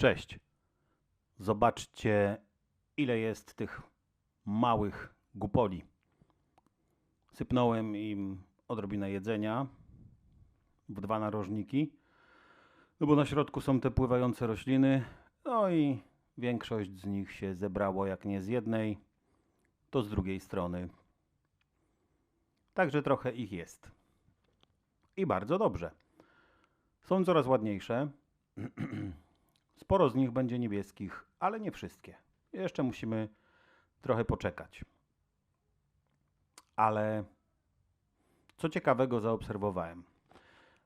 Cześć. Zobaczcie, ile jest tych małych gupoli. Sypnąłem im odrobinę jedzenia w dwa narożniki, no bo na środku są te pływające rośliny, no i większość z nich się zebrało, jak nie z jednej, to z drugiej strony. Także trochę ich jest. I bardzo dobrze. Są coraz ładniejsze. Sporo z nich będzie niebieskich, ale nie wszystkie. Jeszcze musimy trochę poczekać. Ale co ciekawego zaobserwowałem.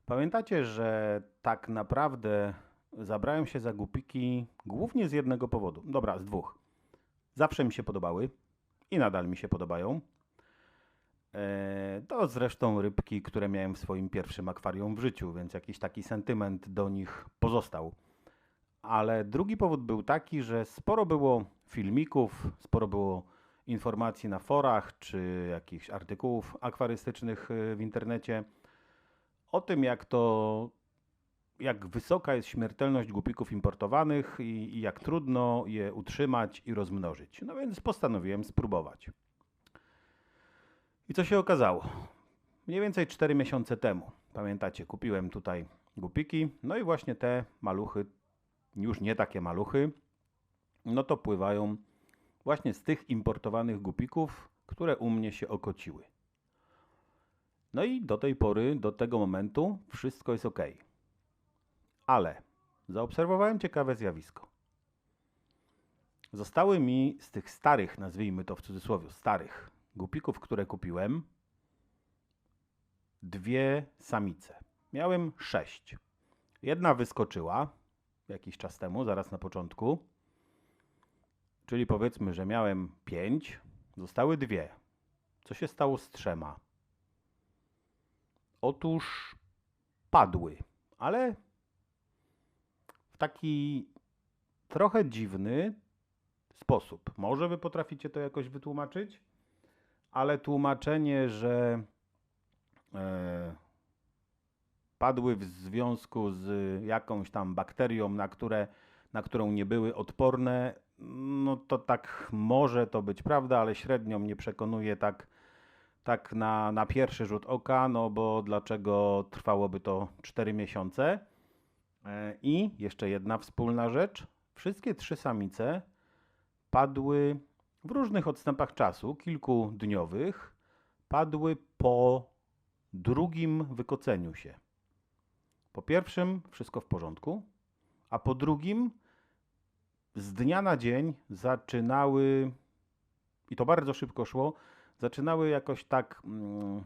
Pamiętacie, że tak naprawdę zabrałem się za gupiki głównie z jednego powodu. Dobra, z dwóch. Zawsze mi się podobały i nadal mi się podobają. E, To zresztą rybki, które miałem w swoim pierwszym akwarium w życiu, więc jakiś taki sentyment do nich pozostał. Ale drugi powód był taki, że sporo było filmików, sporo było informacji na forach czy jakichś artykułów akwarystycznych y, w internecie o tym, jak to, jak wysoka jest śmiertelność głupików importowanych i, i jak trudno je utrzymać i rozmnożyć. No więc postanowiłem spróbować. I co się okazało? Mniej więcej 4 miesiące temu, pamiętacie, kupiłem tutaj głupiki, no i właśnie te maluchy już nie takie maluchy, no to pływają właśnie z tych importowanych gupików, które u mnie się okociły. No i do tej pory, do tego momentu wszystko jest ok. Ale zaobserwowałem ciekawe zjawisko. Zostały mi z tych starych, nazwijmy to w cudzysłowie, starych gupików, które kupiłem, dwie samice. Miałem sześć. Jedna wyskoczyła, jakiś czas temu, zaraz na początku. Czyli powiedzmy, że miałem pięć, zostały dwie. Co się stało z trzema? Otóż padły, ale w taki trochę dziwny sposób. Może wy potraficie to jakoś wytłumaczyć, ale tłumaczenie, że e, padły w związku z jakąś tam bakterią, na, które, na którą nie były odporne, no to tak może to być prawda, ale średnio mnie przekonuje tak, tak na, na pierwszy rzut oka, no bo dlaczego trwałoby to 4 miesiące? E, I jeszcze jedna wspólna rzecz. Wszystkie trzy samice padły w różnych odstępach czasu, kilkudniowych, padły po drugim wykoceniu się. Po pierwszym wszystko w porządku, a po drugim z dnia na dzień zaczynały, i to bardzo szybko szło, zaczynały jakoś tak mm,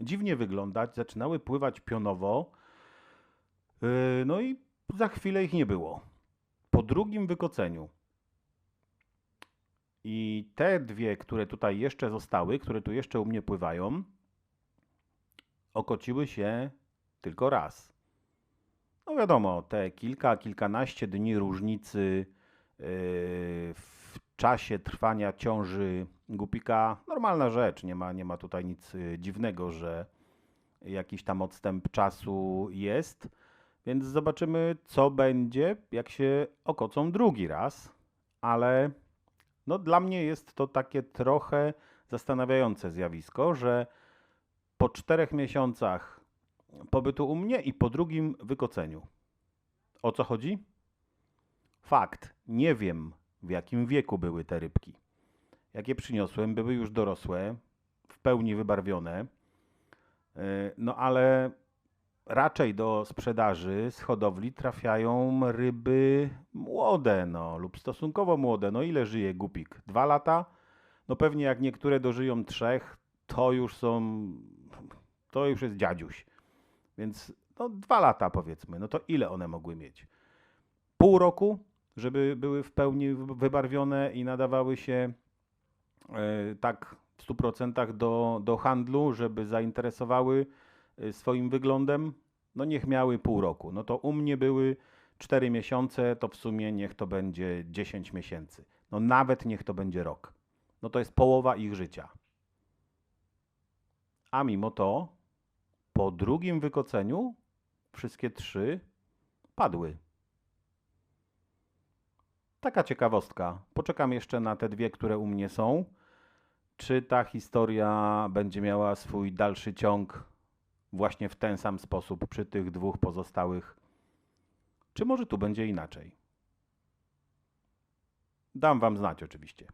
dziwnie wyglądać, zaczynały pływać pionowo, yy, no i za chwilę ich nie było. Po drugim wykoceniu. I te dwie, które tutaj jeszcze zostały, które tu jeszcze u mnie pływają, okociły się tylko raz. No wiadomo, te kilka, kilkanaście dni różnicy yy, w czasie trwania ciąży głupika, normalna rzecz, nie ma, nie ma tutaj nic yy, dziwnego, że jakiś tam odstęp czasu jest, więc zobaczymy, co będzie, jak się okocą drugi raz, ale no, dla mnie jest to takie trochę zastanawiające zjawisko, że po czterech miesiącach pobytu u mnie i po drugim wykoceniu. O co chodzi? Fakt, nie wiem w jakim wieku były te rybki. Jak je przyniosłem, były już dorosłe, w pełni wybarwione. Yy, No ale raczej do sprzedaży z hodowli trafiają ryby młode, no lub stosunkowo młode. No ile żyje gupik? Dwa lata? No pewnie jak niektóre dożyją trzech, to już są, to już jest dziadziuś. Więc no dwa lata powiedzmy, no to ile one mogły mieć? Pół roku, żeby były w pełni wy- wybarwione i nadawały się e, tak w 100% do, do handlu, żeby zainteresowały e, swoim wyglądem? No niech miały pół roku. No to u mnie były 4 miesiące, to w sumie niech to będzie 10 miesięcy. No nawet niech to będzie rok. No to jest połowa ich życia. A mimo to po drugim wykoceniu wszystkie trzy padły. Taka ciekawostka. Poczekam jeszcze na te dwie, które u mnie są. Czy ta historia będzie miała swój dalszy ciąg właśnie w ten sam sposób przy tych dwóch pozostałych? Czy może tu będzie inaczej? Dam Wam znać oczywiście.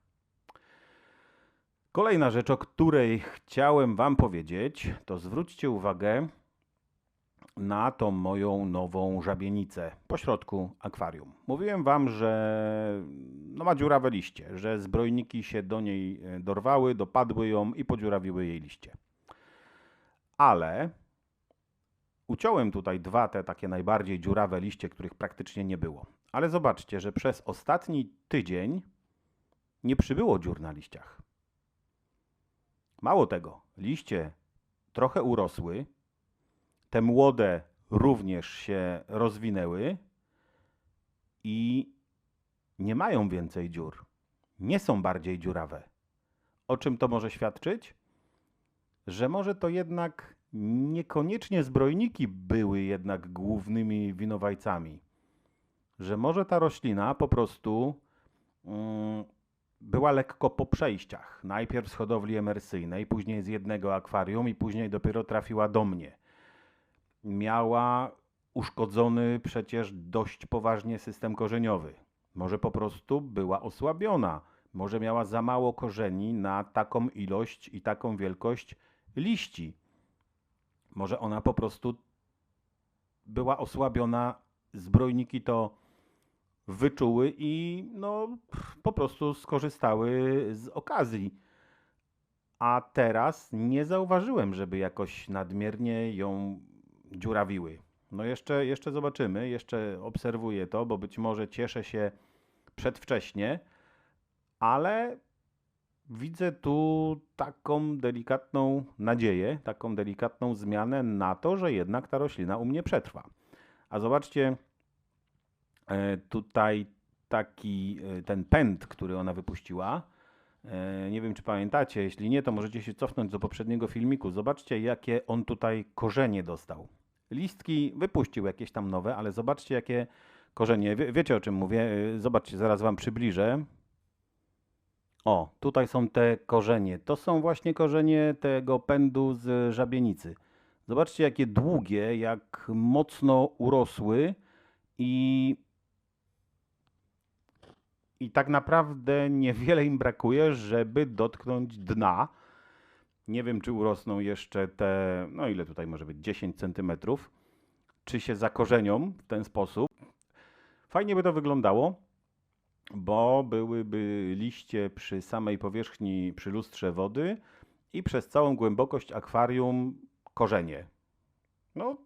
Kolejna rzecz, o której chciałem Wam powiedzieć, to zwróćcie uwagę na tą moją nową żabienicę po środku akwarium. Mówiłem Wam, że no ma dziurawe liście, że zbrojniki się do niej e, dorwały, dopadły ją i podziurawiły jej liście. Ale uciąłem tutaj dwa te takie najbardziej dziurawe liście, których praktycznie nie było. Ale zobaczcie, że przez ostatni tydzień nie przybyło dziur na liściach. Mało tego, liście trochę urosły, te młode również się rozwinęły i nie mają więcej dziur. Nie są bardziej dziurawe. O czym to może świadczyć? Że może to jednak niekoniecznie zbrojniki były jednak głównymi winowajcami. Że może ta roślina po prostu mm, była lekko po przejściach. Najpierw z hodowli emersyjnej, później z jednego akwarium i później dopiero trafiła do mnie. Miała uszkodzony przecież dość poważnie system korzeniowy. Może po prostu była osłabiona. Może miała za mało korzeni na taką ilość i taką wielkość liści. Może ona po prostu była osłabiona, zbrojniki to wyczuły i no, po prostu skorzystały z okazji. A teraz nie zauważyłem, żeby jakoś nadmiernie ją dziurawiły. No jeszcze, jeszcze zobaczymy, jeszcze obserwuję to, bo być może cieszę się przedwcześnie, ale widzę tu taką delikatną nadzieję, taką delikatną zmianę na to, że jednak ta roślina u mnie przetrwa. A zobaczcie, tutaj taki e, ten pęd, który ona wypuściła. E, nie wiem, czy pamiętacie. Jeśli nie, to możecie się cofnąć do poprzedniego filmiku. Zobaczcie, jakie on tutaj korzenie dostał. Listki wypuścił jakieś tam nowe, ale zobaczcie, jakie korzenie. Wie, wiecie, o czym mówię. Zobaczcie, zaraz Wam przybliżę. O, tutaj są te korzenie. To są właśnie korzenie tego pędu z żabienicy. Zobaczcie, jakie długie, jak mocno urosły i, i tak naprawdę niewiele im brakuje, żeby dotknąć dna. Nie wiem, czy urosną jeszcze te, no ile tutaj może być, 10 centymetrów. Czy się zakorzenią w ten sposób. Fajnie by to wyglądało bo byłyby liście przy samej powierzchni, przy lustrze wody i przez całą głębokość akwarium korzenie. No,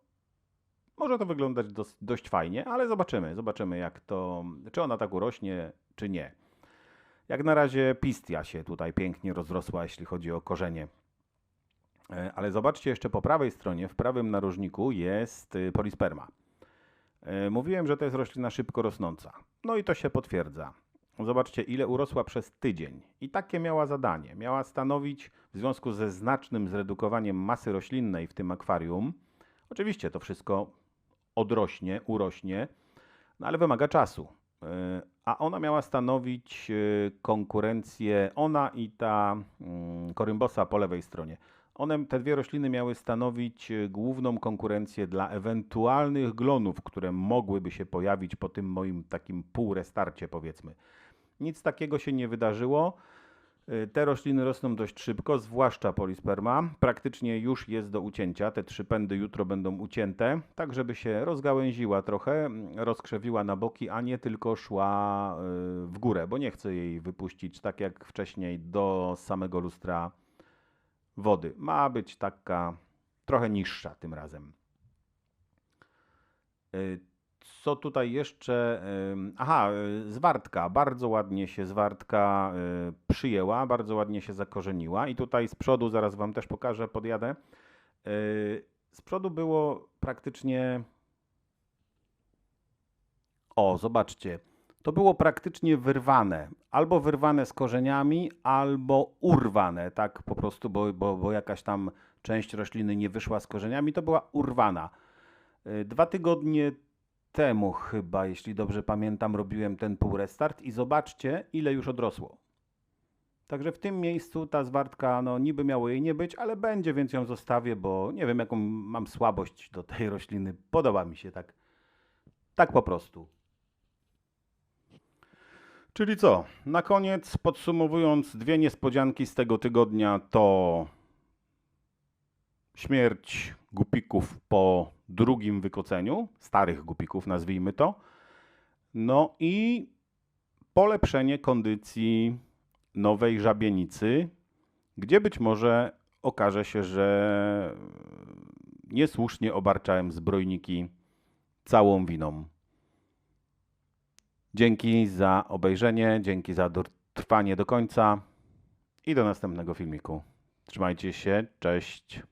może to wyglądać dość, fajnie, ale zobaczymy. Zobaczymy, jak to, czy ona tak urośnie, czy nie. Jak na razie pistia się tutaj pięknie rozrosła, jeśli chodzi o korzenie. E, ale zobaczcie jeszcze po prawej stronie, w prawym narożniku jest y, polisperma. E, mówiłem, że to jest roślina szybko rosnąca. No i to się potwierdza. Zobaczcie, ile urosła przez tydzień. I takie miała zadanie. Miała stanowić, w związku ze znacznym zredukowaniem masy roślinnej w tym akwarium, oczywiście to wszystko odrośnie, urośnie, no ale wymaga czasu. E, a ona miała stanowić e, konkurencję, ona i ta korymbosa mm, po lewej stronie one, te dwie rośliny miały stanowić e, główną konkurencję dla ewentualnych glonów, które mogłyby się pojawić po tym moim takim półrestarcie, powiedzmy. Nic takiego się nie wydarzyło. E, te rośliny rosną dość szybko, zwłaszcza polisperma. Praktycznie już jest do ucięcia. Te trzy pędy jutro będą ucięte, tak żeby się rozgałęziła trochę, rozkrzewiła na boki, a nie tylko szła e, w górę, bo nie chcę jej wypuścić tak jak wcześniej do samego lustra wody. Ma być taka trochę niższa tym razem. Y, co tutaj jeszcze? Aha, y, zwartka. Bardzo ładnie się zwartka y, przyjęła, bardzo ładnie się zakorzeniła. I tutaj z przodu, zaraz Wam też pokażę, podjadę. Z przodu było praktycznie. O, zobaczcie to było praktycznie wyrwane. Albo wyrwane z korzeniami, albo urwane, tak po prostu, bo, bo, bo jakaś tam część rośliny nie wyszła z korzeniami, to była urwana. Y, dwa tygodnie temu chyba, jeśli dobrze pamiętam, robiłem ten półrestart i zobaczcie, ile już odrosło. Także w tym miejscu ta zwartka, no niby miało jej nie być, ale będzie, więc ją zostawię, bo nie wiem, jaką mam słabość do tej rośliny. Podoba mi się tak. Tak po prostu. Czyli co? Na koniec, podsumowując, dwie niespodzianki z tego tygodnia to śmierć gupików po drugim wykoceniu, starych gupików nazwijmy to, no i polepszenie kondycji nowej żabienicy, gdzie być może okaże się, że niesłusznie obarczałem zbrojniki całą winą. Dzięki za obejrzenie, dzięki za trwanie do końca i do następnego filmiku. Trzymajcie się, cześć.